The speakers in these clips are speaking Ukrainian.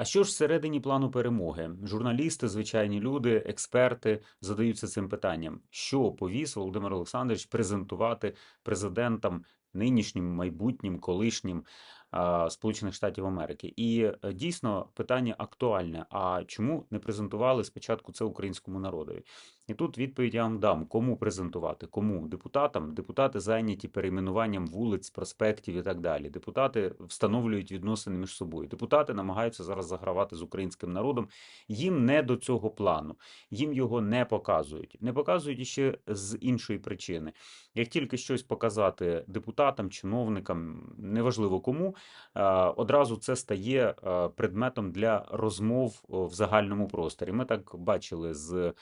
А що ж всередині плану перемоги? Журналісти, звичайні люди, експерти задаються цим питанням: що повіз Володимир Олександрович презентувати президентам нинішнім, майбутнім, колишнім Сполучених Штатів Америки? І е, дійсно питання актуальне: а чому не презентували спочатку це українському народові? І тут відповідь я вам дам: кому презентувати? Кому депутатам? Депутати зайняті перейменуванням вулиць, проспектів і так далі. Депутати встановлюють відносини між собою. Депутати намагаються зараз загравати з українським народом. Їм не до цього плану, їм його не показують. Не показують іще з іншої причини. Як тільки щось показати депутатам, чиновникам, неважливо кому, одразу це стає предметом для розмов в загальному просторі. Ми так бачили з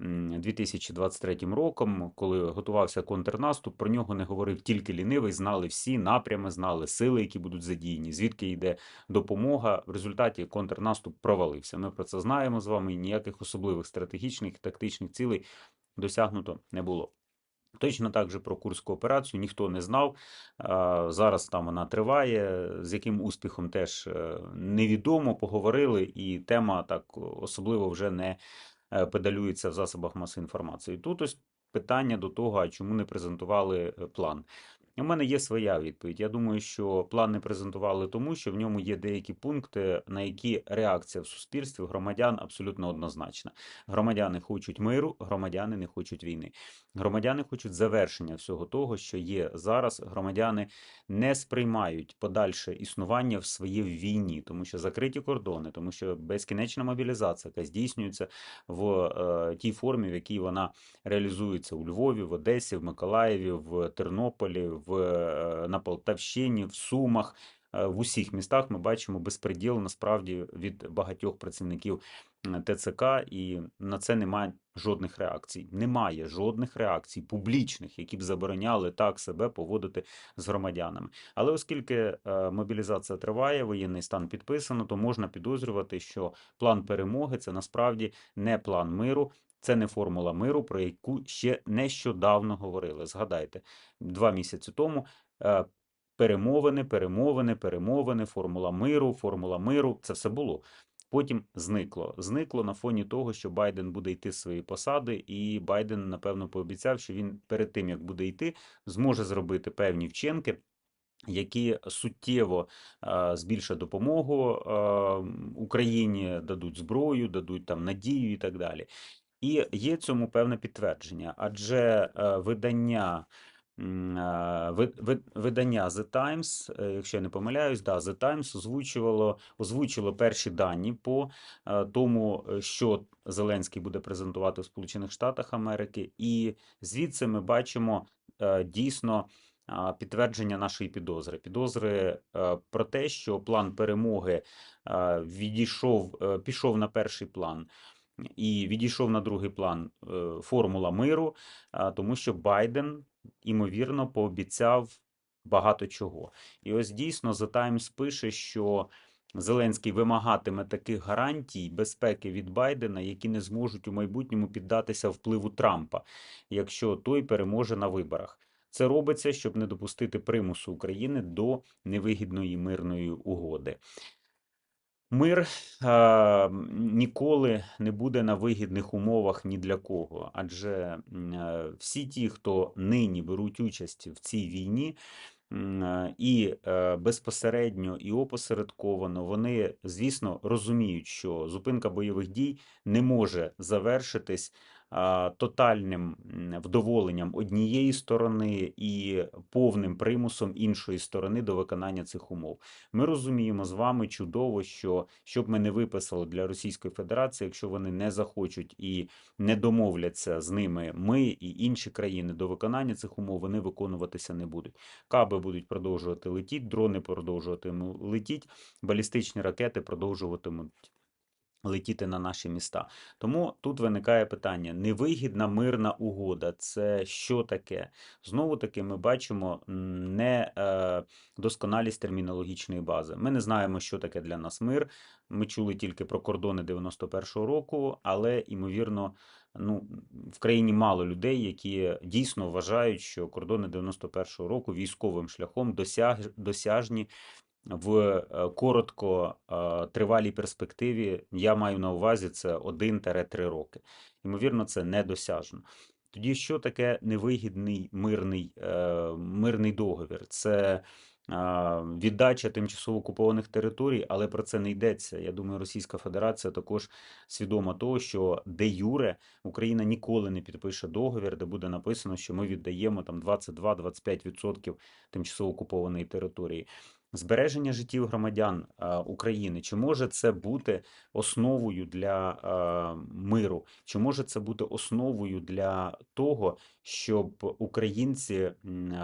2023 роком, коли готувався контрнаступ. Про нього не говорив тільки лінивий, знали всі напрями, знали сили, які будуть задіяні, звідки йде допомога. В результаті контрнаступ провалився. Ми про це знаємо з вами. і Ніяких особливих стратегічних тактичних цілей досягнуто не було. Точно так же про Курську операцію ніхто не знав. Зараз там вона триває. З яким успіхом теж е, невідомо. Поговорили, і тема так особливо вже не педалюється в засобах масової інформації. Тут ось питання до того, а чому не презентували е, план. У мене є своя відповідь. Я думаю, що план не презентували тому, що в ньому є деякі пункти, на які реакція в суспільстві громадян абсолютно однозначна. Громадяни хочуть миру, громадяни не хочуть війни. Громадяни хочуть завершення всього того, що є зараз. Громадяни не сприймають подальше існування в своїй війні, тому що закриті кордони, тому що безкінечна мобілізація, яка здійснюється в е, тій формі, в якій вона реалізується у Львові, в Одесі, в Миколаєві, в Тернополі, в, е, на Полтавщині, в Сумах. Е, В усіх містах ми бачимо безпреділ насправді від багатьох працівників ТЦК, і на це немає жодних реакцій. Немає жодних реакцій публічних, які б забороняли так себе поводити з громадянами. Але оскільки е, мобілізація триває, воєнний стан підписано, то можна підозрювати, що план перемоги це насправді не план миру. Це не формула миру, про яку ще нещодавно говорили. Згадайте, два місяці тому е, перемовини, перемовини, перемовини, формула миру, формула миру це все було. Потім зникло. Зникло на фоні того, що Байден буде йти з своєї посади, і Байден, напевно, пообіцяв, що він перед тим, як буде йти, зможе зробити певні вчинки. Які суттєво е, збільшать допомогу е, Україні, дадуть зброю, дадуть там надію і так далі. І є цьому певне підтвердження, адже е, видання. е, ви- ви- Видання The Times, е, якщо я не помиляюсь, да, The Times озвучувало, озвучило перші дані по тому, що Зеленський буде презентувати в Сполучених Штатах Америки, і звідси ми бачимо дійсно підтвердження нашої підозри. Підозри про те, що план перемоги відійшов, пішов на перший план і відійшов на другий план е, формула миру, тому що Байден, імовірно, пообіцяв багато чого. І ось дійсно The Times пише, що Зеленський вимагатиме таких гарантій безпеки від Байдена, які не зможуть у майбутньому піддатися впливу Трампа, якщо той переможе на виборах. Це робиться, щоб не допустити примусу України до невигідної мирної угоди. Мир е, ніколи не буде на вигідних умовах ні для кого, адже е, всі ті, хто нині беруть участь в цій війні, і е, безпосередньо, і опосередковано, вони, звісно, розуміють, що зупинка бойових дій не може завершитись тотальним вдоволенням однієї сторони і повним примусом іншої сторони до виконання цих умов. Ми розуміємо з вами чудово, що щоб ми не виписали для Російської Федерації, якщо вони не захочуть і не домовляться з ними, ми і інші країни до виконання цих умов вони виконуватися не будуть. Каби будуть продовжувати летіти, дрони продовжуватимуть летіти, балістичні ракети продовжуватимуть. Летіти на наші міста. Тому тут виникає питання: невигідна мирна угода це що таке? Знову таки, ми бачимо не е, досконалість термінологічної бази. Ми не знаємо, що таке для нас мир. Ми чули тільки про кордони 91-го року, але ймовірно, ну в країні мало людей, які дійсно вважають, що кордони 91-го року військовим шляхом досяг, досяжні в е, коротко е, тривалій перспективі, я маю на увазі це 1-3 роки. Ймовірно, це недосяжно. Тоді що таке невигідний мирний, е, мирний договір? Це віддача тимчасово окупованих територій, але про це не йдеться. Я думаю, Російська Федерація також свідома того, що де юре Україна ніколи не підпише договір, де буде написано, що ми віддаємо там 22-25% тимчасово окупованої території. Збереження життів громадян України, чи може це бути основою для миру? Чи може це бути основою для того, щоб українці м,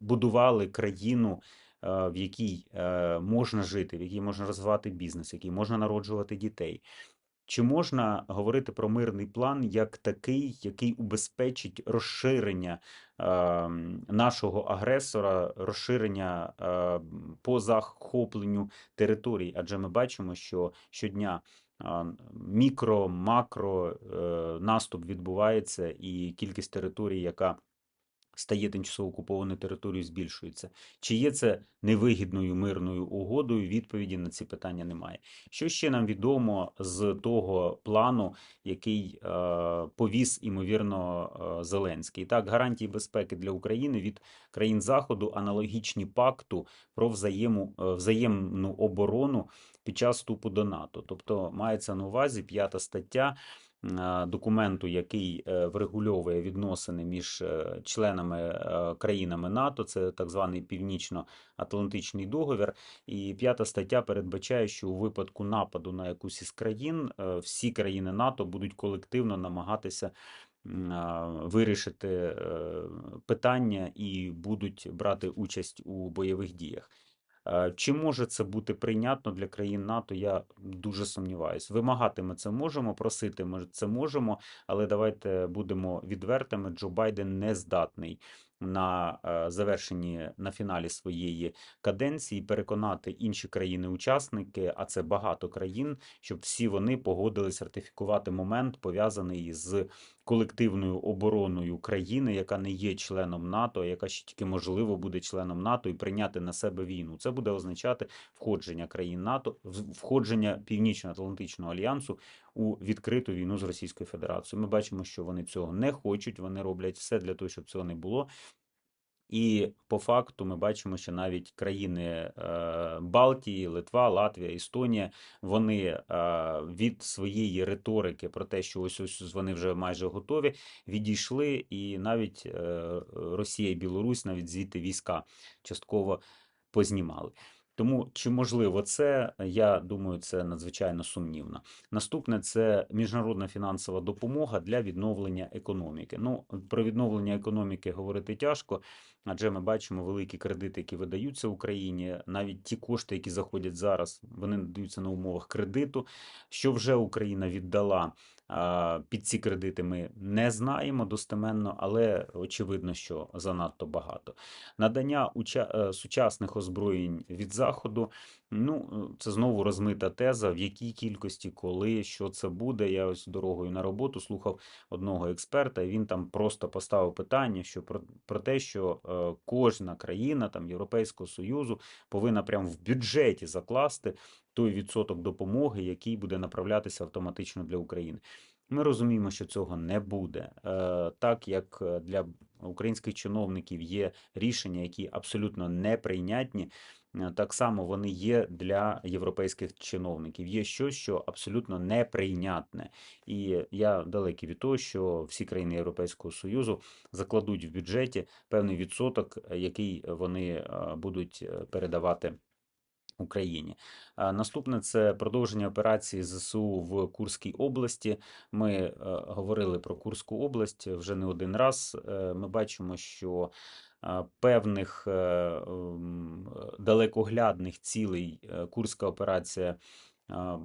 будували країну, е, в якій е, можна жити, в якій можна розвивати бізнес, в якій можна народжувати дітей? Чи можна говорити про мирний план як такий, який убезпечить розширення е, нашого агресора, розширення е, по захопленню територій? Адже ми бачимо, що щодня мікро, макро е, наступ відбувається, і кількість територій, яка стає тимчасово окупованою територією, збільшується. Чи є це невигідною мирною угодою? Відповіді на ці питання немає. Що ще нам відомо з того плану, який е, повіз, імовірно, е, Зеленський? Так, гарантії безпеки для України від країн Заходу аналогічні пакту про взаєму, е, взаємну оборону під час вступу до НАТО. Тобто мається на увазі п'ята стаття документу, який е, врегульовує відносини між е, членами е, країнами НАТО, це так званий Північно-Атлантичний договір. І п'ята стаття передбачає, що у випадку нападу на якусь із країн е, всі країни НАТО будуть колективно намагатися вирішити е, питання і будуть брати участь у бойових діях. Е, Чи може це бути прийнятно для країн НАТО? Я дуже сумніваюся. Вимагати ми це можемо, просити ми це можемо, але давайте будемо відвертими. Джо Байден не здатний на е, завершенні на фіналі своєї каденції переконати інші країни-учасники, а це багато країн, щоб всі вони погодились ратифікувати момент пов'язаний з колективною обороною країни, яка не є членом НАТО, а яка ще тільки можливо буде членом НАТО і прийняти на себе війну. Це буде означати входження країн НАТО, входження Північно-Атлантичного альянсу у відкриту війну з Російською Федерацією. Ми бачимо, що вони цього не хочуть. Вони роблять все для того, щоб цього не було. І по факту ми бачимо, що навіть країни е, Балтії, Литва, Латвія, Естонія, вони е, від своєї риторики про те, що ось ось вони вже майже готові, відійшли, і навіть е, Росія і Білорусь навіть звідти війська частково познімали. Тому чи можливо це? Я думаю, це надзвичайно сумнівно. Наступне це міжнародна фінансова допомога для відновлення економіки. Ну про відновлення економіки говорити тяжко, адже ми бачимо великі кредити, які видаються Україні. Навіть ті кошти, які заходять зараз, вони надаються на умовах кредиту. Що вже Україна віддала під ці кредити, ми не знаємо достеменно, але очевидно, що занадто багато. Надання е, сучасних озброєнь від заходу. Ну, це знову розмита теза, в якій кількості, коли, що це буде. Я ось дорогою на роботу слухав одного експерта, і він там просто поставив питання, що про, про те, що е, кожна країна там Європейського Союзу повинна прямо в бюджеті закласти той відсоток допомоги, який буде направлятися автоматично для України. Ми розуміємо, що цього не буде, Е, так як е, для українських чиновників є рішення, які абсолютно неприйнятні. Е, Так само вони є для європейських чиновників. Є щось, що абсолютно неприйнятне. І я далекий від того, що всі країни Європейського Союзу закладуть в бюджеті певний відсоток, який вони будуть передавати. Україні. А Наступне це продовження операції ЗСУ в Курській області. Ми е, говорили про Курську область вже не один раз. Е, Ми бачимо, що е, певних е, далекоглядних цілей е, Курська операція.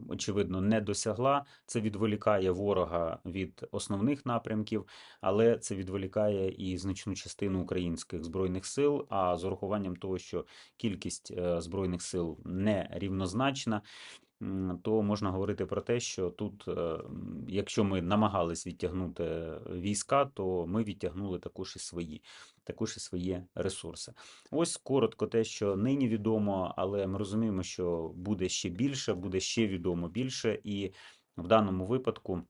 Очевидно, не досягла. Це відволікає ворога від основних напрямків, але це відволікає і значну частину українських збройних сил. А з урахуванням того, що кількість е, збройних сил не рівнозначна, то можна говорити про те, що тут, е, якщо ми намагались відтягнути війська, то ми відтягнули також і свої, також і свої ресурси. Ось коротко те, що нині відомо, але ми розуміємо, що буде ще більше, буде ще відомо більше, і в даному випадку.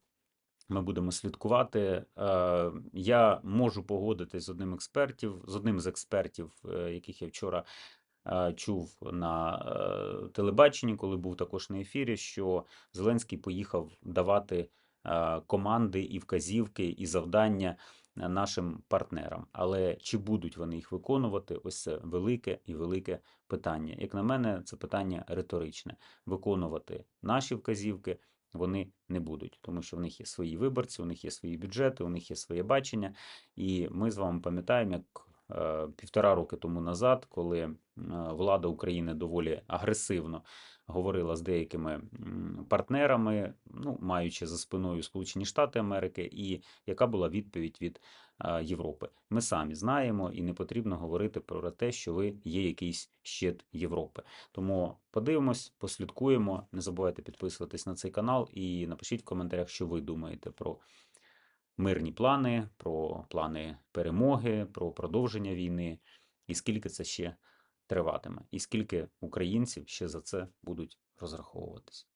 Ми будемо слідкувати. Е, Я можу погодитись з одним експертів, з одним з експертів, е, яких я вчора е, чув на е, телебаченні, коли був також на ефірі, що Зеленський поїхав давати е, команди і вказівки, і завдання е, нашим партнерам. Але чи будуть вони їх виконувати? Ось це велике і велике питання. Як на мене, це питання риторичне: виконувати наші вказівки вони не будуть, тому що в них є свої виборці, у них є свої бюджети, у них є своє бачення. І ми з вами пам'ятаємо, як е, півтора роки тому назад, коли е, влада України доволі агресивно говорила з деякими партнерами, ну, маючи за спиною Сполучені Штати Америки, і яка була відповідь від е, Європи. Ми самі знаємо, і не потрібно говорити про те, що ви є якийсь щит Європи. Тому подивимось, послідкуємо. Не забувайте підписуватись на цей канал і напишіть в коментарях, що ви думаєте про мирні плани, про плани перемоги, про продовження війни, і скільки це ще триватиме, і скільки українців ще за це будуть розраховуватись.